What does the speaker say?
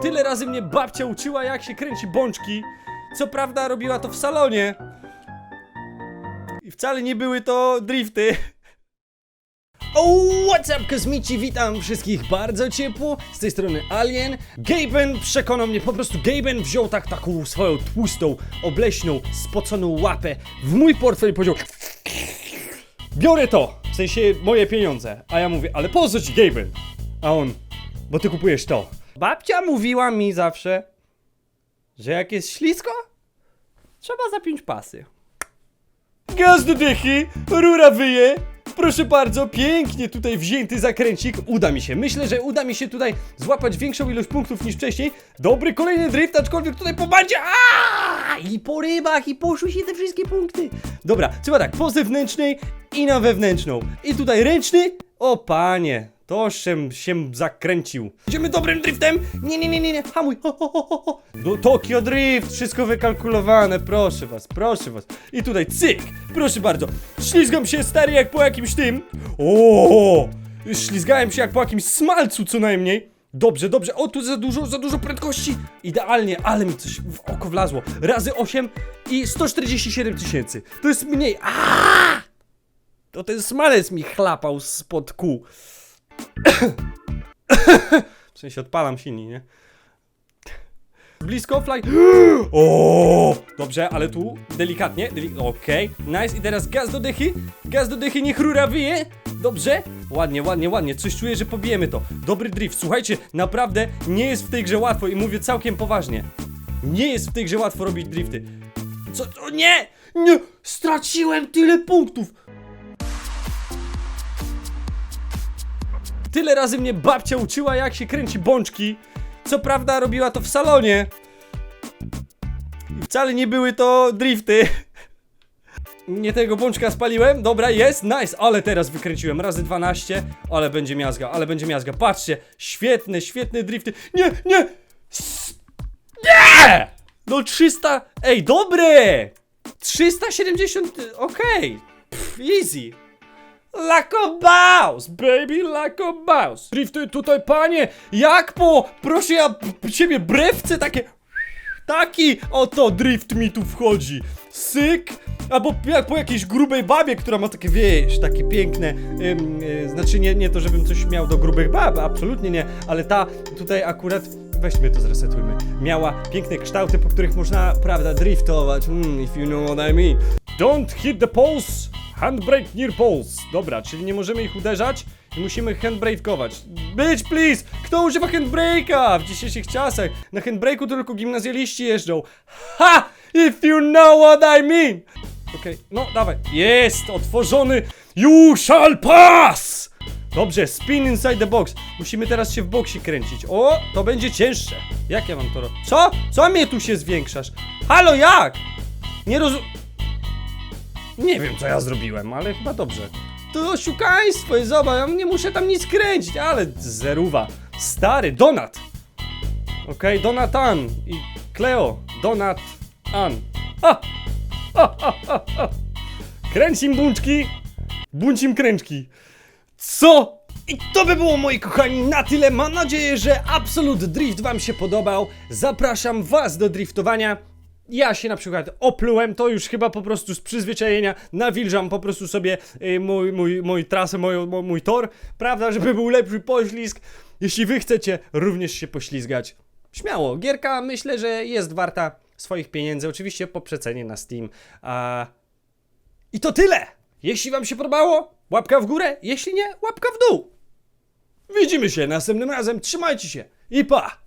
Tyle razy mnie babcia uczyła, jak się kręci bączki. Co prawda robiła to w salonie. I wcale nie były to drifty. What's up, kosmici? Witam wszystkich bardzo ciepło. Z tej strony Alien. Gaben przekonał mnie, po prostu Gaben wziął tak taką swoją tłustą, obleśną, spoconą łapę w mój portfel i powiedział Biorę to, w sensie moje pieniądze. A ja mówię, ale po Gaben? A on, bo ty kupujesz to. Babcia mówiła mi zawsze, że jak jest ślisko, trzeba zapiąć pasy. Gaz do dychy, rura wyje. Proszę bardzo, pięknie tutaj wzięty zakręcik. Uda mi się. Myślę, że uda mi się tutaj złapać większą ilość punktów niż wcześniej. Dobry kolejny drift, aczkolwiek tutaj po bandzie. I po rybach, i poszły się te wszystkie punkty. Dobra, trzeba tak, po zewnętrznej i na wewnętrzną. I tutaj ręczny. O panie, tożem się zakręcił. Idziemy dobrym driftem? Nie, nie, nie, nie, nie. hamuj. Ho, ho, ho, ho. Do Tokio Drift, wszystko wykalkulowane, proszę was, proszę was. I tutaj cyk, proszę bardzo. Ślizgam się stary jak po jakimś tym. O, ślizgałem się jak po jakimś smalcu co najmniej. Dobrze, dobrze. O, tu za dużo, za dużo prędkości. Idealnie, ale mi coś w oko wlazło. Razy 8 i 147 tysięcy. To jest mniej. Aaaa! To ten smalec mi chlapał spod kół. W sensie odpalam silnik, nie? Blisko, fly. O, dobrze, ale tu delikatnie. Deli Okej, nice. I teraz gaz do dychy. Gaz do dychy, niech rura wyje. Dobrze. Ładnie, ładnie, ładnie. Coś czuję, że pobijemy to. Dobry drift. Słuchajcie, naprawdę nie jest w tej grze łatwo i mówię całkiem poważnie. Nie jest w tej grze łatwo robić drifty. Co? O nie! Nie! Straciłem tyle punktów! Tyle razy mnie babcia uczyła, jak się kręci bączki. Co prawda robiła to w salonie. Wcale nie były to drifty. Nie tego bączka spaliłem. Dobra, jest, nice, ale teraz wykręciłem razy 12. Ale będzie miazga, ale będzie miazga. Patrzcie, świetne, świetne drifty. Nie, nie! Nie! No 300. Ej, dobre! 370. Okej. Pff, Easy. Lako Baus, baby, Lako Baus. Drifty tutaj, panie, jak po, proszę ja ciebie brewce takie, taki oto drift mi tu wchodzi. Syk, albo jak po jakiejś grubej babie, która ma takie, wiesz, takie piękne, ym, y, znaczy nie, nie to, żebym coś miał do grubych bab, absolutnie nie, ale ta tutaj akurat, weźmy to zresetujmy, miała piękne kształty, po których można, prawda, driftować, mm, if you know what I mean. Don't hit the poles, handbrake near poles. Dobra, czyli nie możemy ich uderzać i musimy handbrake'ować. Bitch, please! Kto używa handbrake'a w dzisiejszych czasach? Na handbrake'u tylko gimnazjaliści jeżdżą. Ha! If you know what I mean! Okej, no dawaj. Jest! Otworzony! You shall pass! Dobrze, spin inside the box. Musimy teraz się w boksie kręcić. O, to będzie cięższe. Jak ja mam to robić? Co? Co mnie tu się zwiększasz? Halo, jak? Nie rozum... Nie wiem, co ja zrobiłem, ale chyba dobrze. To oszukaństwo i zobacz, ja nie muszę tam nic kręcić, ale zeruwa. Stary, Donat! Okej, Donatan i Cleo, Donat An. Ha! Ha, ha, ha, ha. Kręć im bączki, bądź im kręczki. Co? I to by było, moi kochani, na tyle. Mam nadzieję, że Absolute Drift Wam się podobał. Zapraszam Was do driftowania. Ja się na przykład oplułem, to już chyba po prostu z przyzwyczajenia nawilżam po prostu sobie y, mój, mój, mój trasę, mój, mój, tor, prawda, żeby był lepszy poślizg. Jeśli Wy chcecie również się poślizgać, śmiało. Gierka myślę, że jest warta swoich pieniędzy, oczywiście po przecenie na Steam. A... I to tyle! Jeśli Wam się podobało, łapka w górę, jeśli nie, łapka w dół. Widzimy się następnym razem, trzymajcie się i pa!